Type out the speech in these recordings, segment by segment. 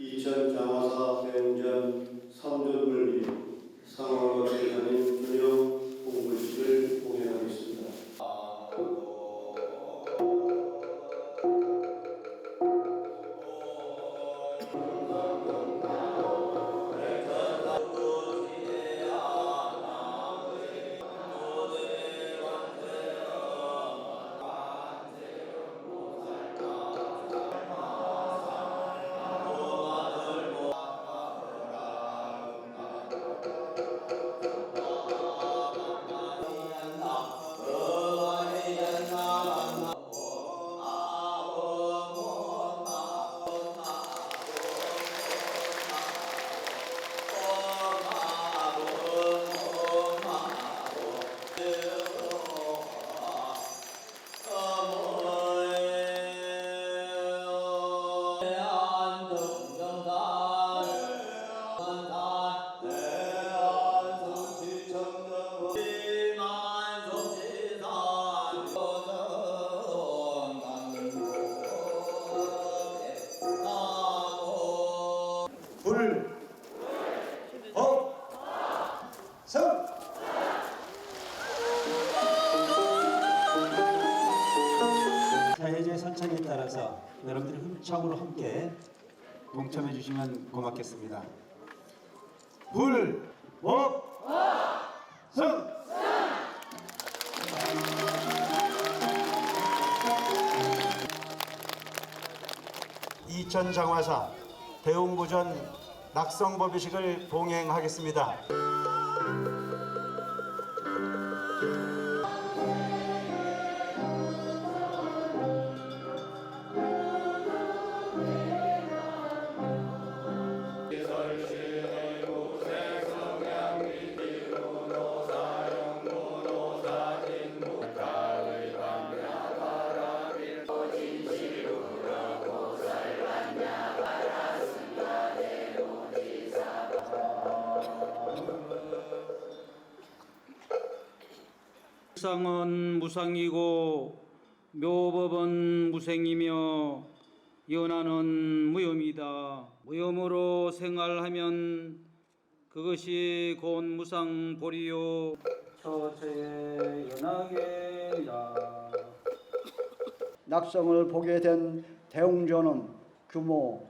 이천 장화사 대웅전 삼조물리 상황과 대단인 불, 법, 성. 사회제 선창에 따라서 여러분들이 hum창으로 함께 동참해 주시면 고맙겠습니다. 불, 법, 성. 이천 장화사 대웅부전 낙성법의식을 봉행하겠습니다. 상은 무상이고 묘법은 무생이며 연하는 무염이다. 무염으로 생활하면 그것이 곧 무상 보리요. 처처의 연하게니라. 낙성을 보게 된 대웅전은 규모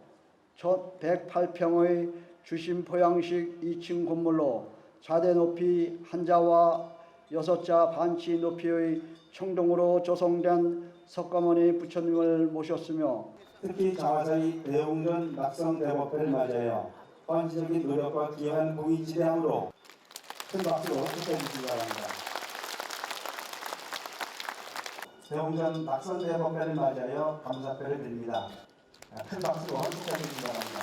첫 108평의 주심 포양식 2층 건물로 좌대 높이 한자와 여섯자 반치 높이의 청동으로 조성된 석가모니 부처님을 모셨으며 특히 장화사의 대웅전 낙성 대법회를 맞아요. 헌신적인 노력과 귀한 공익지대함으로 큰 박수로 축하해 주시기 바랍니다. 대웅전 낙성 대법회를 맞아요. 감사패를 드립니다. 큰 박수로 축하해 주시기 바랍니다.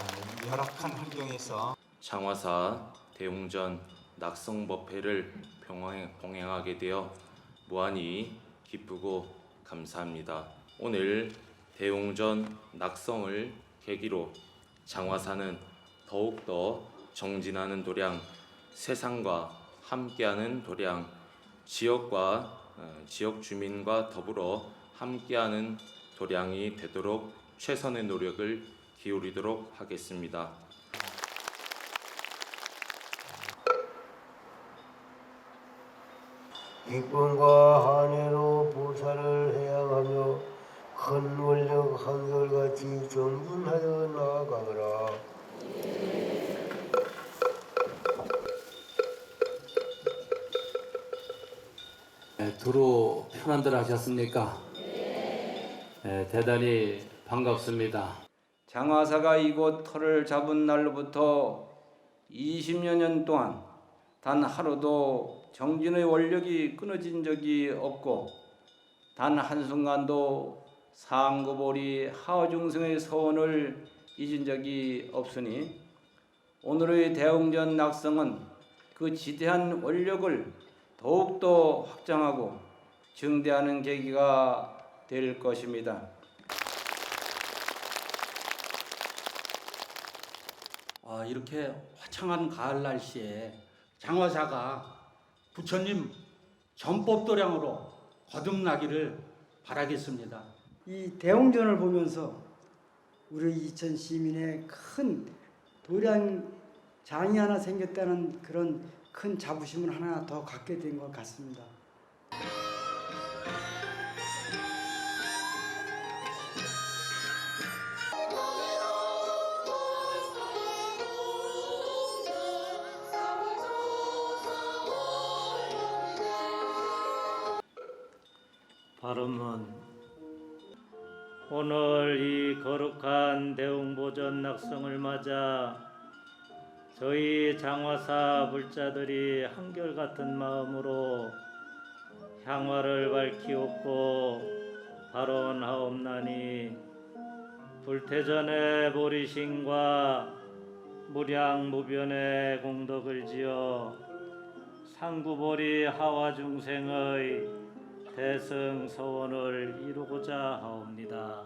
어, 열악한 환경에서 장화사 대웅전 낙성법회를 병행, 봉행하게 되어 무한히 기쁘고 감사합니다. 오늘 대웅전 낙성을 계기로 장화사는 더욱더 정진하는 도량, 세상과 함께하는 도량, 지역과 어, 지역 주민과 더불어 함께하는 도량이 되도록 최선의 노력을 기울이도록 하겠습니다. 기쁨과 한해로 보살을 해양하며 큰 원력 한결같이 정진하여 나아가거라. 네, 두루 편안들 하셨습니까? 네, 대단히 반갑습니다. 장화사가 이곳 터를 잡은 날로부터 20여 년 동안 단 하루도 정진의 원력이 끊어진 적이 없고 단 한순간도 상급오리 하중성의 서원을 잊은 적이 없으니 오늘의 대웅전 낙성은 그 지대한 원력을 더욱더 확장하고 증대하는 계기가 될 것입니다. 아, 이렇게 화창한 가을 날씨에 장화사가 부처님 전법도량으로 거듭나기를 바라겠습니다. 이 대웅전을 보면서 우리 이천 시민의 큰 도량 장이 하나 생겼다는 그런 큰 자부심을 하나 더 갖게 된 것 같습니다. 발음은 오늘 이 거룩한 대웅보전 낙성을 맞아 저희 장화사 불자들이 한결같은 마음으로 향화를 밝히옵고 발언하옵나니 불태전의 보리신과 무량무변의 공덕을 지어 상구보리 하와 중생의 대승 소원을 이루고자 하옵니다.